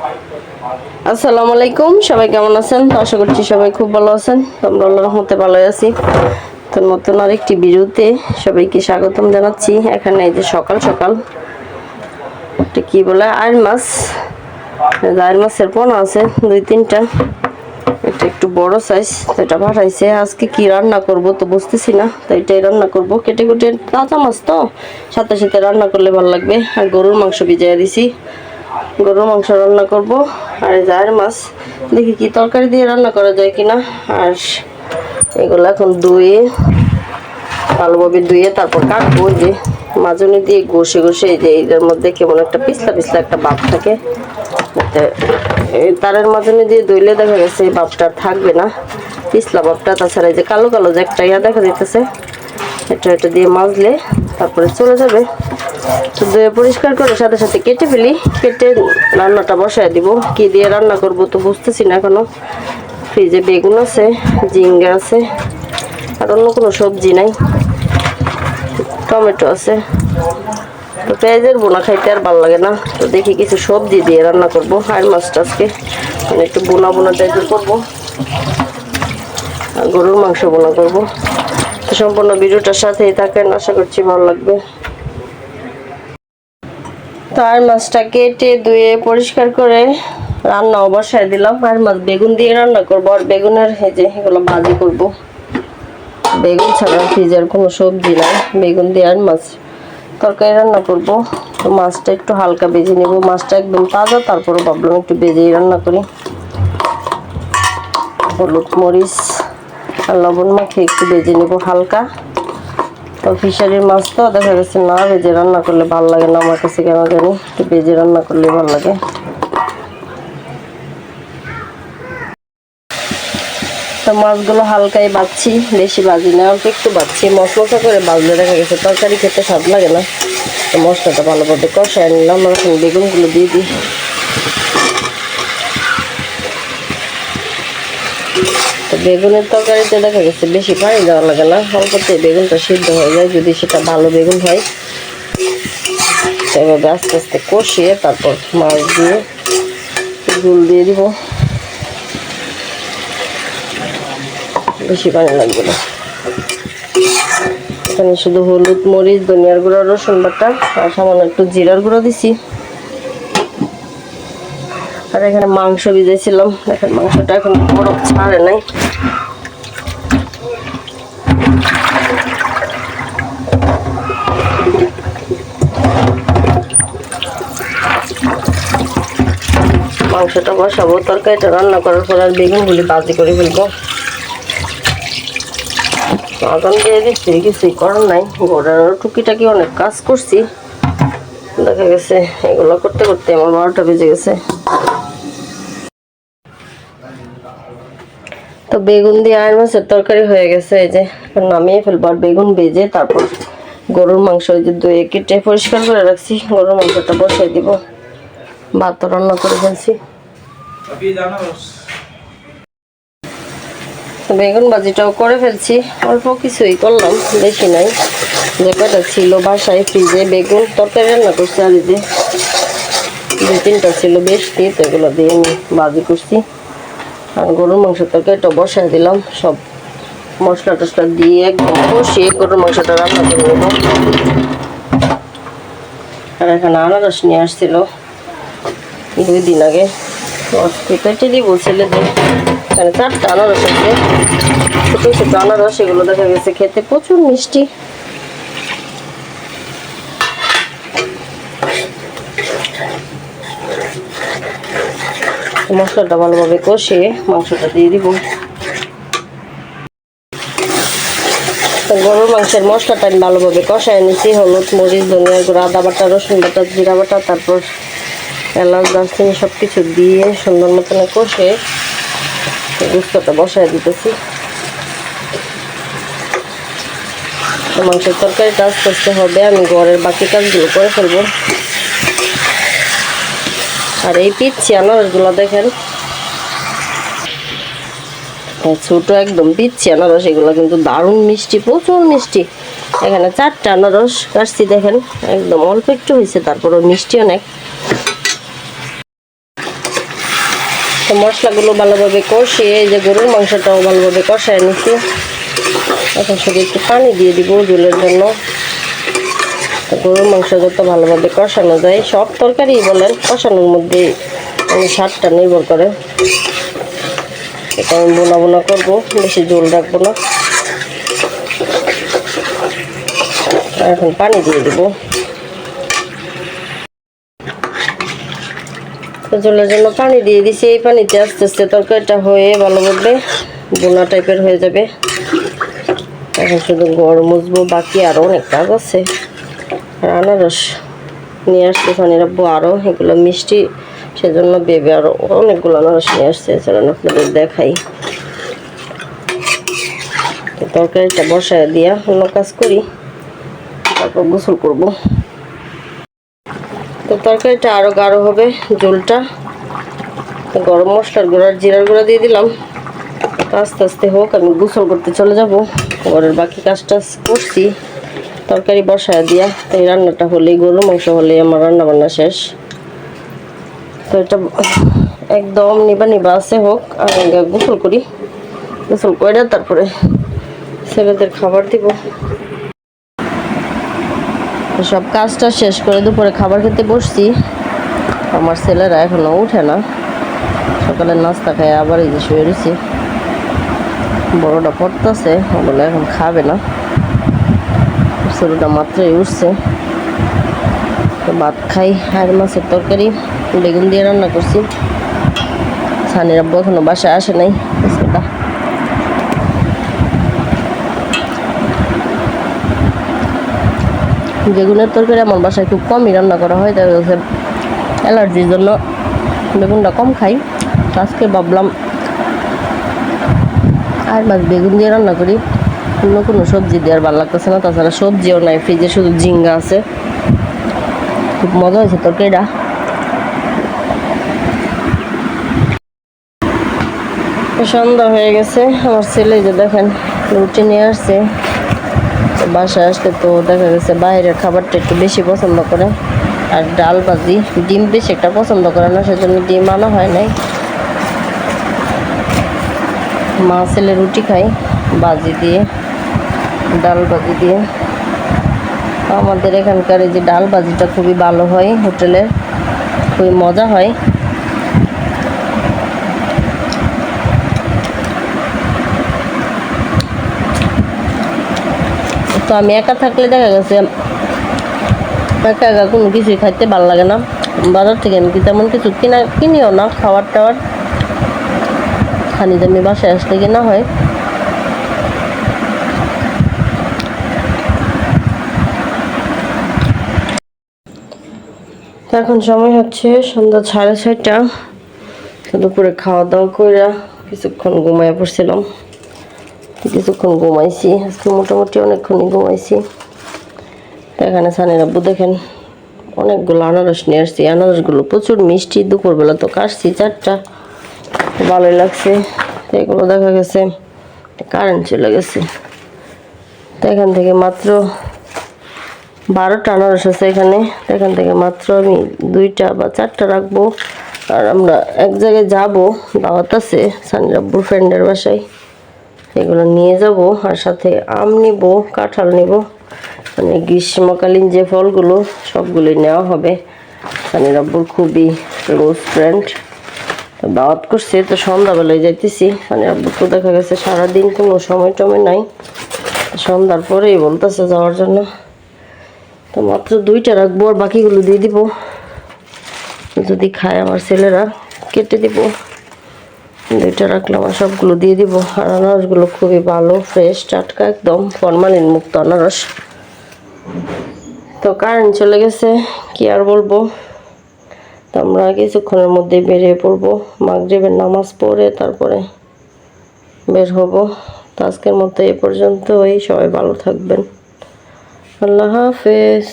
আসসালামু আলাইকুম, সবাই কেমন আছেন? আশা করছি সবাই খুব ভালো আছেন। আমরা আল্লাহর রহমতে ভালোই আছি। তো নতুন আরেকটি ভিডিওতে সবাইকে স্বাগতম জানাচ্ছি। এখানে এই যে সকাল সকাল, এটা কি বলে? আয়ের মাছ। আয়ের মাছের পোনা আছে, দুই তিনটা। এটা একটু বড় সাইজ তো এটা পাঠাইছে। আজকে কি রান্না করব তো বুঝতেছি না, তো এটাই রান্না করব। কেটে কেটে তাজা মাছ তো, সাথে সাথে রান্না করলে ভালো লাগবে। আর গরুর মাংস ভিজাইয়া দিছি। গরুর মাংস রান্না করব। আর জায়ের মাছ, দেখি কি তরকারি দিয়ে রান্না করা যায় কিনা। আর এগুলো এখন ধুয়ে ভালোভাবে ধুয়ে তারপর কাটবো যে। মাজনি দিয়ে ঘষে ঘষে এই যে এটার মধ্যে কেমন একটা পিছলা পিছলা একটা বাপ থাকে। তারের মাজনি দিয়ে ধুইলে দেখা গেছে এই বাপটা থাকবে না। পিছলা বাপটা তাছাড়া এই যে কালো কালো যে একটা ইয়া দেখা যাইতেছে, এটা এটা দিয়ে মাজলে তারপরে চলে যাবে। তো পরিষ্কার করে সাথে সাথে কেটে ফেলি। কেটে রান্নাটা বসায় দিব। কি দিয়ে রান্না করব তো বুঝতেছি না এখনও। ফ্রিজে বেগুন আছে জিঙ্গা আছে, আর অন্য কোনো সবজি নাই। টমেটো আছে। তো পেঁয়াজের বোনা খাইতে আর ভালো লাগে না। তো দেখি কিছু সবজি দিয়ে রান্না করব। আর মাছটা আজকে মানে একটু বোনা বোনা টাইপের করব। আর গরুর মাংস বোনা করব। তো সম্পূর্ণ ভিডিওটার সাথেই থাকেন। আশা করছি ভালো লাগবে। আর মাছটা কেটে ধুয়ে পরিষ্কার করে রান্না বসায় দিলাম। আর মাছ বেগুন দিয়ে রান্না করব। আর বেগুনের যে এগুলো ভাজি করব। বেগুন ছাড়া ফ্রিজের কোনো সবজি নাই। বেগুন দিয়ে আর মাছ তরকারি রান্না করব। তো মাছটা একটু হালকা বেজে নেব। মাছটা একদম তাজা তারপরে ভাবলাম একটু বেজেই রান্না করি। হলুদ মরিচ আর লবণ মাখিয়ে একটু বেজে নেব হালকা। তো ফিশারির মাছ তো, দেখা গেছে না, ভেজে রান্না করলে ভালো লাগে না, আমার কাছে কেন জানি, একটু ভেজে রান্না করলে ভালো লাগে। তো মাছগুলো হালকাই বাচ্ছি বেশি বাজি না, অল্প একটু বাচ্ছি মশমশা করে বাজলে দেখা গেছে তরকারি খেতে স্বাদ লাগে না। তো মশলাটা ভালো ভালোভাবে কষায় নিলাম এখন বেগুনগুলো দিয়ে দিই। বেগুনের তরকারিতে দেখা গেছে বেশি পানি দেওয়া লাগে না। অল্পতে বেগুনটা সিদ্ধ হয়ে যায়, যদি সেটা ভালো বেগুন হয়। সেভাবে আস্তে আস্তে কষিয়ে তারপর মাছ দিয়ে গুল দিয়ে দিব। বেশি পানি লাগবে না। এখানে শুধু হলুদ, মরিচ, ধনিয়ার গুঁড়া, রসুন বাটা, আর সামান্য একটু জিরার গুঁড়ো দিছি। আর এখানে মাংস ভিজেছিলাম। দেখেন মাংসটা এখন বরফ ছাড়ে নাই। মাংসটা বসাবো, তরকারিটা রান্না করার পর আর বেগুনগুলি বাজি করে ফেলব। আগাম দিয়ে দিচ্ছি, কিছুই করার নাই। ঘোড়ার টুকিটাকি অনেক কাজ করছি। দেখা গেছে, এগুলো করতে করতে আমার বারোটা বেজে গেছে। তো বেগুন দিয়ে আয়ের মাছের তরকারি হয়ে গেছে, এই যে নামিয়ে ফেলব। আর বেগুন ভেজে তারপর গরুর মাংস ওই যে দইয়ে কেটে পরিষ্কার করে রাখছি, গরুর মাংসটা বসাই দিব। ভাত রান্না করে ফেলছি। বেগুন ভাজিটাও করে ফেলছি, অল্প কিছুই করলাম, বেশি নাই। যে কটা ছিল বাসায় ফ্রিজে, বেগুন তরকারি রান্না করছি, আর এই যে তিনটা ছিল বেশি তো এগুলো দিয়ে আমি ভাজি করছি। আর গরুর মাংস তরকারিটা বসাই দিলাম। সব মশলা টসলা দিয়ে একদম কষিয়ে গরুর মাংসটা রান্না করে নেব। আর এখানে আনারস নিয়ে আসছিল। দুই দিন আগে। কেটে দিব ছেলেদের চারটা আনারস আছে। ছোটো ছোটো আনারস, এগুলো দেখা গেছে খেতে প্রচুর মিষ্টি। মশলাটা ভালোভাবে কষিয়ে মাংসটা দিয়ে দিব। গরুর মাংসের মশলাটা আমি ভালোভাবে কষায় নিচ্ছি হলুদ, মরিচ, ধনিয়া গুঁড়া, আদা বাটা, রসুন বাটা, জিরা বাটা, তারপর এলাচ, দারচিনি সব কিছু দিয়ে সুন্দর মতন কষে গুস্তটা বসায় দিতেছি। মাংসের তরকারিটা আস্তে আস্তে হবে, আমি ঘরের বাকি কাজগুলো করে ফেলব। আর এই পিচ্ছি আনারসগুলো দেখেন। ছোট একদম পিচ্ছি আনারস এগুলো কিন্তু দারুণ মিষ্টি, প্রচুর মিষ্টি। এখানে চারটা আনারস কাটছি দেখেন, একদম অল্প একটু হয়েছে তারপর মিষ্টি অনেক। মশলাগুলো ভালোভাবে কষিয়ে, এই যে গরুর মাংসটাও ভালোভাবে কষায় নিচ্ছি। এখন শুধু একটু পানি দিয়ে দিব জলের জন্য। গরুর মাংস যত ভালোভাবে কষানো যায়, সব তরকারি বলেন, কষানোর মধ্যে মানে স্বাদটা নির্ভর করে। এটা আমি বোনা বোনা করব, বেশি ঝোল রাখব না। এখন পানি দিয়ে দেবো। তো ঝোলের জন্য পানি দিয়ে দিছি, এই পানিতে আস্তে আস্তে তরকারিটা হয়ে ভালোভাবে বোনা টাইপের হয়ে যাবে। এখন শুধু গড় মুছবো, বাকি আরও অনেক কাজ আছে। আর আনারস নিয়ে আসছে সানির আব্বু আরও এগুলো মিষ্টি, সেজন্য বেবে আরও অনেকগুলো আনারস নিয়ে আসছে। চলেন আপনাদের দেখাই। তরকারিটা বসায় দিয়া অন্য কাজ করি, তারপর গোসল করব। তো তরকারিটা আরও গাঢ় হবে ঝোলটা। তো গরম মশলার গুঁড়ার জিরার গুঁড়া দিয়ে দিলাম। আস্তে আস্তে হোক, আমি গোসল করতে চলে যাব। ঘরের বাকি কাজটা করছি। তরকারি বসায় দিয়া, এই রান্নাটা হলেই গরুর মাংস হলেই আমার রান্না বান্না শেষ। তো এটা একদম নিবা নিবা আছে হোক, আমি গোসল করি। গোসল করে তারপরে ছেলেদের খাবার দিব। সব কাজটা শেষ করে দুপুরে খাবার খেতে বসছি। আমার ছেলেরা এখনও উঠে না। সকালে নাস্তা খায়, আবার এই যে শুয়ে রয়েছি বড়টা পড়তেছে বলে এখন খাবে না। ছোটোটা মাত্রই উঠছে। তো ভাত খাই, আর মাছের তরকারি, বেগুন দিয়ে রান্না করছি। সানির আব্বু এখনও বাসায় আসে নাই বেগুনের তরকারি আমার বাসায় খুব কমই রান্না করা হয় দেখা গেছে অ্যালার্জির জন্য বেগুনটা কম খাই। আজকে ভাবলাম, আর মাছ বেগুন দিয়ে রান্না করি। অন্য কোনো সবজি দেওয়ার ভালো লাগতেছে না। তাছাড়া সবজিও নাই, ফ্রিজে শুধু ঝিঙ্গা আছে। খুব মজা হয়েছে তরকারিটা। সন্ধ্যা হয়ে গেছে, আমার ছেলে যে দেখেন রুটি নিয়ে আসছে। বাসায় আসতে তো দেখা গেছে বাইরের খাবারটা একটু বেশি পছন্দ করে। আর ডাল ভাজি, ডিম বেশি একটা পছন্দ করে না, সেজন্য ডিম আনা হয় নাই। মা ছেলে রুটি খাই বাজি দিয়ে। ডাল ভাজি দিয়ে। আমাদের এখানকার এই যে ডাল ভাজিটা খুবই ভালো হয় হোটেলের, খুবই মজা হয়। তো আমি একা থাকলে দেখা গেছে, একা একা কোনো কিছুই খাইতে ভালো লাগে না। বাজার থেকে আমি কি তেমন কিছু কিনা কিনিও না খাবার টাবার খানি দামি বাসায় আসলে কিনা হয়। তো এখন সময় হচ্ছে সন্ধ্যা সাড়ে ছয়টা। দুপুরে খাওয়া দাওয়া করে কিছুক্ষণ ঘুমায় পড়ছিলাম। কিছুক্ষণ ঘুমাইছি। আজকে মোটামুটি অনেকক্ষণই ঘুমাইছি। এখানে সানের আব্বু দেখেন, অনেকগুলো আনারস নিয়ে আসছি। আনারসগুলো প্রচুর মিষ্টি। দুপুরবেলা তো কাটছি চারটা। ভালোই লাগছে। এগুলো দেখা গেছে কারেন্ট চলে গেছে। তো এখান থেকে মাত্র বারোটা, আনারস আছে এখানে। এখান থেকে মাত্র আমি দুইটা বা চারটা রাখব। আর আমরা এক জায়গায় যাব, দাওয়াত আছে সানির আব্বুর ফ্রেন্ডের বাসায়। এগুলো নিয়ে যাব আর সাথে আম নিব, কাঁঠাল নিব। মানে গ্রীষ্মকালীন যে ফলগুলো, সবগুলোই নেওয়া হবে। সানির আব্বুর খুবই ক্লোজ ফ্রেন্ড দাওয়াত করছে, তো সন্ধ্যাবেলায় যাইতেছি। আব্বু তো দেখা গেছে সারাদিন কোনো সময় টময় নাই। সন্ধ্যার পরেই বলতেছে যাওয়ার জন্য। তো মাত্র দুইটা রাখব, আর বাকিগুলো দিয়ে দিব। যদি খায় আমার ছেলেরা, কেটে দিব। দুইটা রাখলাম আর সবগুলো দিয়ে দিব। আর আনারসগুলো খুবই ভালো ফ্রেশ টাটকা একদম, ফরমালিন মুক্ত আনারস। তো কারেন্ট চলে গেছে, কি আর বলব? তো আমরা কিছুক্ষণের মধ্যে বেরিয়ে পড়ব। মাগরিবের নামাজ পড়ে তারপরে বের হব। তো আজকের মতো এ পর্যন্তই, সবাই ভালো থাকবেন। আল্লাহ হাফেজ।